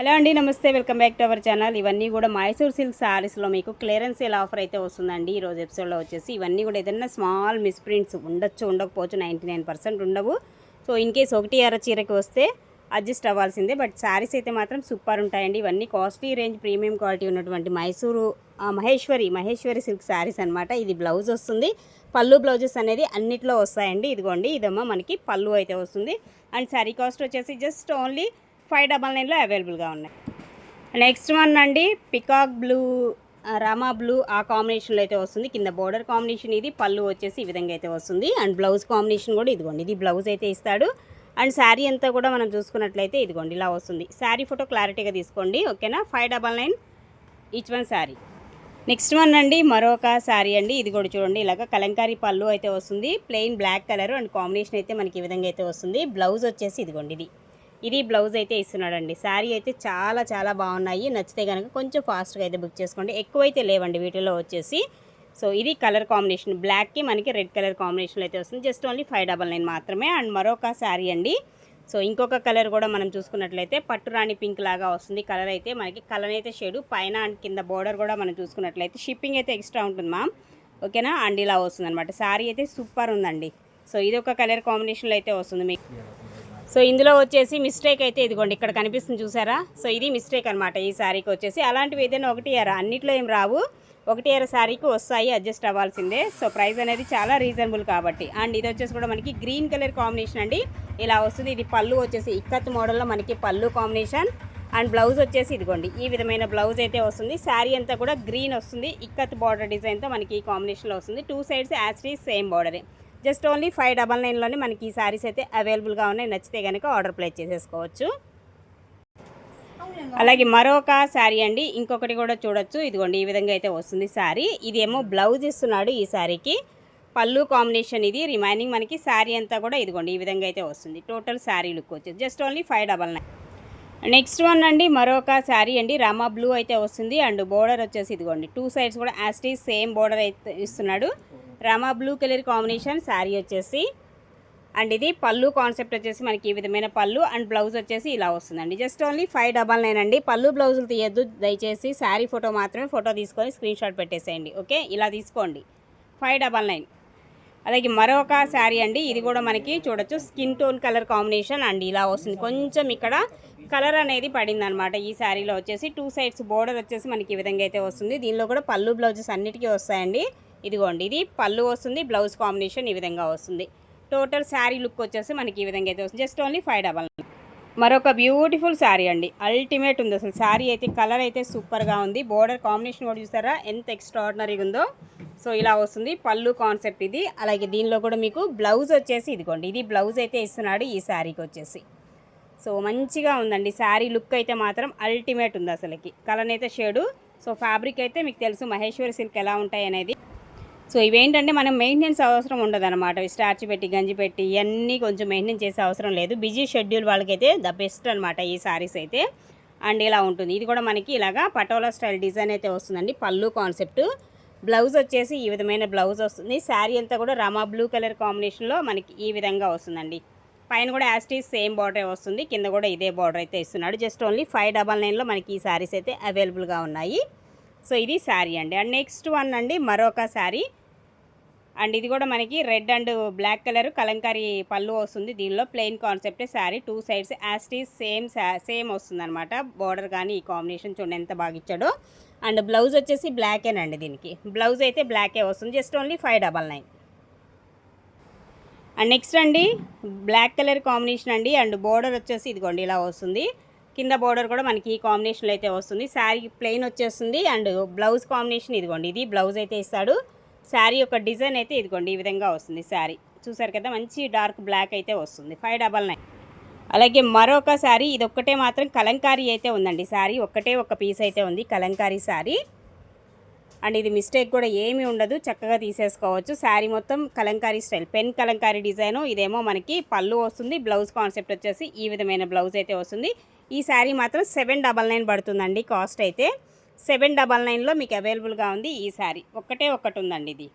Hello అండి నమస్తే. Welcome back to our channel. ఇవన్నీ కూడా మైసూర్ సిల్క్ శారీస్లో మీకు క్లియరెన్స్ సేల్ ఆఫర్ అయితే వస్తుందండి? ఈ రోజు ఎపిసోడ్లో వచ్చేసి ఇవన్నీ కూడా ఏదైనా స్మాల్ మిస్ప్రింట్స్ ఉండొచ్చు ఉండకపోవచ్చు నైంటీ నైన్ పర్సెంట్ ఉండవు. సో ఇన్ కేస్ ఒకటి అర చీరకి వస్తే అడ్జస్ట్ అవ్వాల్సిందే. బట్ శారీస్ అయితే మాత్రం సూపర్ ఉంటాయండి. ఇవన్నీ కాస్ట్లీ రేంజ్ ప్రీమియం క్వాలిటీ ఉన్నటువంటి మైసూరు మహేశ్వరి మహేశ్వరి సిల్క్ శారీస్ అనమాట ఇది బ్లౌజ్ వస్తుంది. పళ్ళు బ్లౌజెస్ అనేది అన్నిట్లో వస్తాయండి. ఇదిగోండి ఇదమ్మా మనకి పళ్ళు అయితే వస్తుంది. అండ్ శారీ కాస్ట్ వచ్చేసి జస్ట్ ఓన్లీ ఫైవ్ డబల్ నైన్లో అవైలబుల్గా ఉన్నాయి. నెక్స్ట్ వన్ అండి పికాక్ బ్లూ రామా బ్లూ ఆ కాంబినేషన్లో అయితే వస్తుంది. కింద బోర్డర్ కాంబినేషన్ ఇది పళ్ళు వచ్చేసి ఈ విధంగా అయితే వస్తుంది. అండ్ బ్లౌజ్ కాంబినేషన్ కూడా ఇదిగోండి ఇది బ్లౌజ్ అయితే ఇస్తాడు. అండ్ శారీ అంతా కూడా మనం చూసుకున్నట్లయితే ఇదిగోండి ఇలా వస్తుంది. శారీ ఫోటో క్లారిటీగా తీసుకోండి ఓకేనా? Five double nine each one sari. Next one అండి మరొక శారీ అండి ఇది కూడా చూడండి ఇలాగ కలంకారీ పళ్ళు అయితే వస్తుంది. Plain black colour and combination అయితే మనకి ఈ విధంగా అయితే వస్తుంది. బ్లౌజ్ వచ్చేసి ఇదిగోండి ఇది. ఇది బ్లౌజ్ అయితే ఇస్తున్నాడండి. శారీ అయితే చాలా చాలా బాగున్నాయి. నచ్చితే కనుక కొంచెం ఫాస్ట్గా అయితే బుక్ చేసుకోండి. ఎక్కువైతే లేవండి వీటిలో వచ్చేసి. సో ఇది కలర్ కాంబినేషన్. బ్లాక్కి మనకి రెడ్ కలర్ కాంబినేషన్లో అయితే వస్తుంది. Just only five double nine మాత్రమే. అండ్ మరొక శారీ అండి. సో ఇంకొక కలర్ కూడా మనం చూసుకున్నట్లయితే పట్టురాణి పింక్ లాగా వస్తుంది. కలర్ అయితే మనకి కలర్ అయితే షేడు. పైన అండ్ కింద బోర్డర్ కూడా మనం చూసుకున్నట్లయితే షిప్పింగ్ అయితే ఎక్స్ట్రా ఉంటుంది మ్యామ్. ఓకేనా? అండ్ ఇలా వస్తుంది అనమాట శారీ అయితే సూపర్ ఉందండి. సో ఇది ఒక కలర్ కాంబినేషన్లో అయితే వస్తుంది మీకు. సో ఇందులో వచ్చేసి మిస్టేక్ అయితే ఇదిగోండి ఇక్కడ కనిపిస్తుంది చూసారా? సో ఇది మిస్టేక్ అనమాట ఈ శారీకి వచ్చేసి. అలాంటివి ఏదైనా ఒకటి ఎర అన్నిట్లో ఏం రావు. ఒకటి ఎర శారీకి వస్తాయి అడ్జస్ట్ అవ్వాల్సిందే. సో ప్రైస్ అనేది చాలా రీజనబుల్ కాబట్టి. అండ్ ఇది వచ్చేసి కూడా మనకి గ్రీన్ కలర్ కాంబినేషన్ అండి. ఇలా వస్తుంది. ఇది పళ్ళు వచ్చేసి ఇక్కత్ మోడల్లో మనకి పళ్ళు కాంబినేషన్. అండ్ బ్లౌజ్ వచ్చేసి ఇదిగోండి ఈ విధమైన బ్లౌజ్ అయితే వస్తుంది. శారీ అంతా కూడా గ్రీన్ వస్తుంది. ఇక్కత్ బార్డర్ డిజైన్తో మనకి ఈ కాంబినేషన్లో వస్తుంది. టూ సైడ్స్ యాస్టీ సేమ్ బార్డరే. జస్ట్ ఓన్లీ ఫైవ్ డబల్ నైన్లోనే మనకి ఈ శారీస్ అయితే అవైలబుల్గా ఉన్నాయి. నచ్చితే కనుక ఆర్డర్ ప్లేస్ చేసేసుకోవచ్చు. అలాగే మరొక శారీ అండి. ఇంకొకటి కూడా చూడొచ్చు. ఇదిగోండి ఈ విధంగా అయితే వస్తుంది శారీ ఇదేమో బ్లౌజ్ ఇస్తున్నాడు ఈ శారీకి పళ్ళు కాంబినేషన్ ఇది. రిమైనింగ్ మనకి శారీ అంతా కూడా ఇదిగోండి ఈ విధంగా అయితే వస్తుంది. టోటల్ శారీ లుక్ వచ్చేసి just only five double nine. Next one అండి మరొక శారీ అండి. రామా బ్లూ అయితే వస్తుంది. అండ్ బోర్డర్ వచ్చేసి ఇదిగోండి టూ సైడ్స్ కూడా యాస్టీ సేమ్ బోర్డర్ అయితే ఇస్తున్నాడు. Rama blue colour combination sari వచ్చేసి అండ్ ఇది పళ్ళు కాన్సెప్ట్ వచ్చేసి మనకి ఈ విధమైన పళ్ళు అండ్ బ్లౌజ్ వచ్చేసి ఇలా వస్తుందండి. Just only five double nine అండి. పళ్ళు బ్లౌజులు తీయద్దు. దయచేసి శారీ ఫోటో మాత్రమే ఫోటో తీసుకొని స్క్రీన్ షాట్ పెట్టేసేయండి. ఓకే? ఇలా తీసుకోండి. Five double nine. అలాగే మరొక శారీ అండి. ఇది కూడా మనకి చూడొచ్చు. Skin tone colour combination and ఇలా వస్తుంది. కొంచెం ఇక్కడ కలర్ అనేది పడింది అనమాట ఈ శారీలో వచ్చేసి. టూ సైడ్స్ బోర్డర్ వచ్చేసి మనకి ఈ విధంగా అయితే వస్తుంది. దీనిలో కూడా పళ్ళు బ్లౌజెస్ అన్నిటికీ వస్తాయండి. ఇదిగోండి ఇది పళ్ళు వస్తుంది బ్లౌజ్ కాంబినేషన్ ఈ విధంగా వస్తుంది. టోటల్ శారీ లుక్ వచ్చేసి మనకి ఈ విధంగా అయితే వస్తుంది. జస్ట్ ఓన్లీ ఫైవ్ డబల్ మరొక బ్యూటిఫుల్ శారీ అండి. అల్టిమేట్ ఉంది అసలు. శారీ అయితే కలర్ అయితే సూపర్గా ఉంది. బోర్డర్ కాంబినేషన్ కూడా చూసారా? ఎంత ఎక్స్ట్రాడినరీగా ఉందో. సో ఇలా వస్తుంది. పళ్ళు కాన్సెప్ట్ ఇది. అలాగే దీనిలో కూడా మీకు బ్లౌజ్ వచ్చేసి ఇదిగోండి. ఇది బ్లౌజ్ అయితే ఇస్తున్నాడు ఈ శారీకి వచ్చేసి. సో మంచిగా ఉందండి. శారీ లుక్ అయితే మాత్రం అల్టిమేట్ ఉంది అసలుకి. కలర్ అయితే షేడు. సో ఫ్యాబ్రిక్ అయితే మీకు తెలుసు. మహేశ్వరి సిల్క్ ఎలా ఉంటాయి అనేది. సో ఇవేంటంటే మనం మెయింటెనెన్స్ అవసరం ఉండదన్నమాట. స్టార్చ్ పెట్టి గంజి పెట్టి ఇవన్నీ కొంచెం మెయింటైన్ చేసే అవసరం లేదు. బిజీ షెడ్యూల్ వాళ్ళకైతే ద బెస్ట్ అనమాట ఈ సారీస్ అయితే. అండ్ ఇలా ఉంటుంది. ఇది కూడా మనకి ఇలాగా పటోలా స్టైల్ డిజైన్ అయితే వస్తుందండి. పళ్ళు కాన్సెప్ట్. బ్లౌజ్ వచ్చేసి ఈ విధమైన బ్లౌజ్ వస్తుంది. శారీ అంతా కూడా రమా బ్లూ కలర్ కాంబినేషన్లో మనకి ఈ విధంగా వస్తుందండి. పైన కూడా యాస్టీస్ సేమ్ బార్డర్ వస్తుంది. కింద కూడా ఇదే బార్డర్ అయితే ఇస్తున్నాడు. జస్ట్ ఓన్లీ ఫైవ్ డబల్ నైన్లో మనకి ఈ శారీస్ అయితే అవైలబుల్గా ఉన్నాయి. సో ఇది శారీ అండి. అండ్ నెక్స్ట్ వన్ అండి మరొక శారీ. అండ్ ఇది కూడా మనకి red and black colour Kalamkari పళ్ళు వస్తుంది. దీనిలో plain concept sari. Two sides యాస్టీస్ same same వస్తుంది అనమాట బార్డర్ కానీ ఈ కాంబినేషన్ చూడండి ఎంత బాగా ఇచ్చాడో. అండ్ బ్లౌజ్ వచ్చేసి బ్లాకేనండి దీనికి. బ్లౌజ్ అయితే బ్లాకే వస్తుంది. Just only five double nine. And next అండి బ్లాక్ కలర్ కాంబినేషన్ అండి. అండ్ బోర్డర్ వచ్చేసి ఇదిగోండి ఇలా వస్తుంది. కింద బోర్డర్ కూడా మనకి ఈ కాంబినేషన్లో అయితే వస్తుంది. శారీ ప్లెయిన్ వచ్చేస్తుంది అండ్ బ్లౌజ్ కాంబినేషన్ ఇదిగోండి. ఇది బ్లౌజ్ అయితే ఇస్తాడు. శారీ యొక్క డిజైన్ అయితే ఇదిగోండి. ఈ విధంగా వస్తుంది శారీ చూసారు కదా మంచి డార్క్ బ్లాక్ అయితే వస్తుంది. ఫైవ్ డబల్ నైన్ అలాగే మరొక శారీ ఇది ఒక్కటే మాత్రం కలంకారీ అయితే ఉందండి. శారీ ఒక్కటే ఒక పీస్ అయితే ఉంది. కలంకారీ శారీ అండ్ ఇది మిస్టేక్ కూడా ఏమీ ఉండదు. చక్కగా తీసేసుకోవచ్చు. శారీ మొత్తం Kalamkari style. Pen Kalamkari design. ఇదేమో మనకి పళ్ళు వస్తుంది. బ్లౌజ్ కాన్సెప్ట్ వచ్చేసి ఈ విధమైన బ్లౌజ్ అయితే వస్తుంది. ఈ శారీ మాత్రం సెవెన్ డబల్ నైన్ పడుతుందండి కాస్ట్ అయితే. సెవెన్ డబల్ నైన్లో మీకు అవైలబుల్గా ఉంది ఈ శారీ. ఒక్కటే ఒక్కటి ఉందండి ఇది.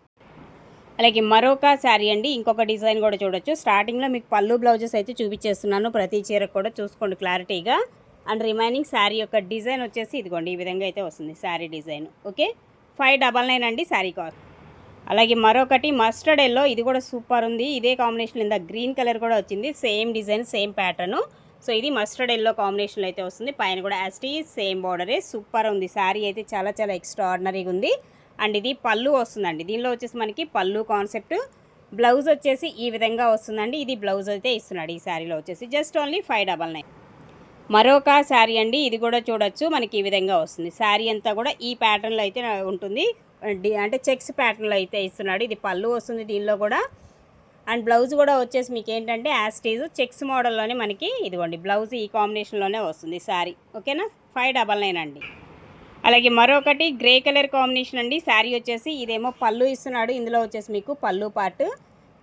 అలాగే మరొక శారీ అండి. ఇంకొక డిజైన్ కూడా చూడొచ్చు. స్టార్టింగ్లో మీకు పళ్ళు బ్లౌజెస్ అయితే చూపించేస్తున్నాను. ప్రతి చీరకు కూడా చూసుకోండి క్లారిటీగా. అండ్ రిమైనింగ్ శారీ యొక్క డిజైన్ వచ్చేసి ఇదిగోండి. ఈ విధంగా అయితే వస్తుంది sari design. Okay? Five double nine అండి శారీ కాస్ట్. అలాగే మరొకటి మస్టర్డ్ ఎల్లో ఇది కూడా సూపర్ ఉంది. ఇదే కాంబినేషన్ ఇంత గ్రీన్ కలర్ కూడా వచ్చింది. Same design same pattern. So ఇది మస్టర్డ్ ఎల్లో కాంబినేషన్లో అయితే వస్తుంది. పైన కూడా యాస్టీ సేమ్ బార్డరే. సూపర్ ఉంది. శారీ అయితే చాలా చాలా ఎక్స్ట్రా ఆర్డినరీగా ఉంది. అండ్ ఇది పళ్ళు వస్తుందండి. దీనిలో వచ్చేసి మనకి పళ్ళు కాన్సెప్ట్. బ్లౌజ్ వచ్చేసి ఈ విధంగా వస్తుందండి. ఇది బ్లౌజ్ అయితే ఇస్తున్నాడు ఈ శారీలో వచ్చేసి. Just only five double nine. మరొక శారీ అండి ఇది కూడా చూడొచ్చు మనకి ఈ విధంగా వస్తుంది. శారీ అంతా కూడా ఈ ప్యాటర్న్లో అయితే ఉంటుంది. అంటే చెక్స్ ప్యాటర్న్లో అయితే ఇస్తున్నాడు. ఇది పళ్ళు వస్తుంది దీనిలో కూడా. అండ్ బ్లౌజ్ కూడా వచ్చేసి మీకు ఏంటంటే యాస్టీజ్ చెక్స్ మోడల్లోనే మనకి ఇదిగోండి బ్లౌజ్ ఈ కాంబినేషన్లోనే వస్తుంది శారీ. ఓకేనా? ఫైవ్ డబల్ నైన్ అండి. అలాగే మరొకటి గ్రే కలర్ కాంబినేషన్ అండి. శారీ వచ్చేసి ఇదేమో పళ్ళు ఇస్తున్నాడు. ఇందులో వచ్చేసి మీకు పళ్ళు పార్ట్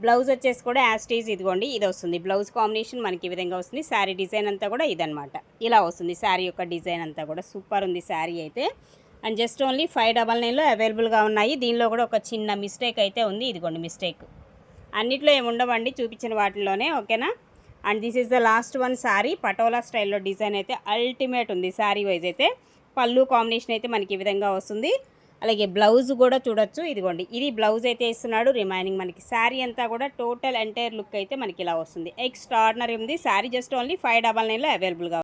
బ్లౌజ్ వచ్చేసి కూడా యాస్టీజ్ ఇదిగోండి ఇది వస్తుంది. బ్లౌజ్ కాంబినేషన్ మనకి ఈ విధంగా వస్తుంది. శారీ డిజైన్ అంతా కూడా ఇదనమాట ఇలా వస్తుంది. శారీ యొక్క డిజైన్ అంతా కూడా సూపర్ ఉంది శారీ అయితే. And just only five double నైన్లో అవైలబుల్గా ఉన్నాయి. దీనిలో కూడా ఒక చిన్న మిస్టేక్ అయితే ఉంది. ఇదిగోండి మిస్టేక్. అన్నిట్లో ఏముండవండి చూపించిన వాటిలోనే ఓకేనా? And this is the last one sari. Patola స్టైల్లో డిజైన్ అయితే అల్టిమేట్ ఉంది శారీ వైజ్ అయితే. పళ్ళు కాంబినేషన్ అయితే మనకి ఈ విధంగా వస్తుంది. అలాగే బ్లౌజ్ కూడా చూడొచ్చు. ఇదిగోండి ఇది బ్లౌజ్ అయితే ఇస్తున్నాడు రిమైనింగ్ మనకి శారీ అంతా కూడా టోటల్ ఎంటైర్ లుక్ అయితే మనకి ఇలా వస్తుంది. ఎక్స్ట్రాడినరీ ఉంది. Sari just only five double నైన్లో అవైలబుల్గా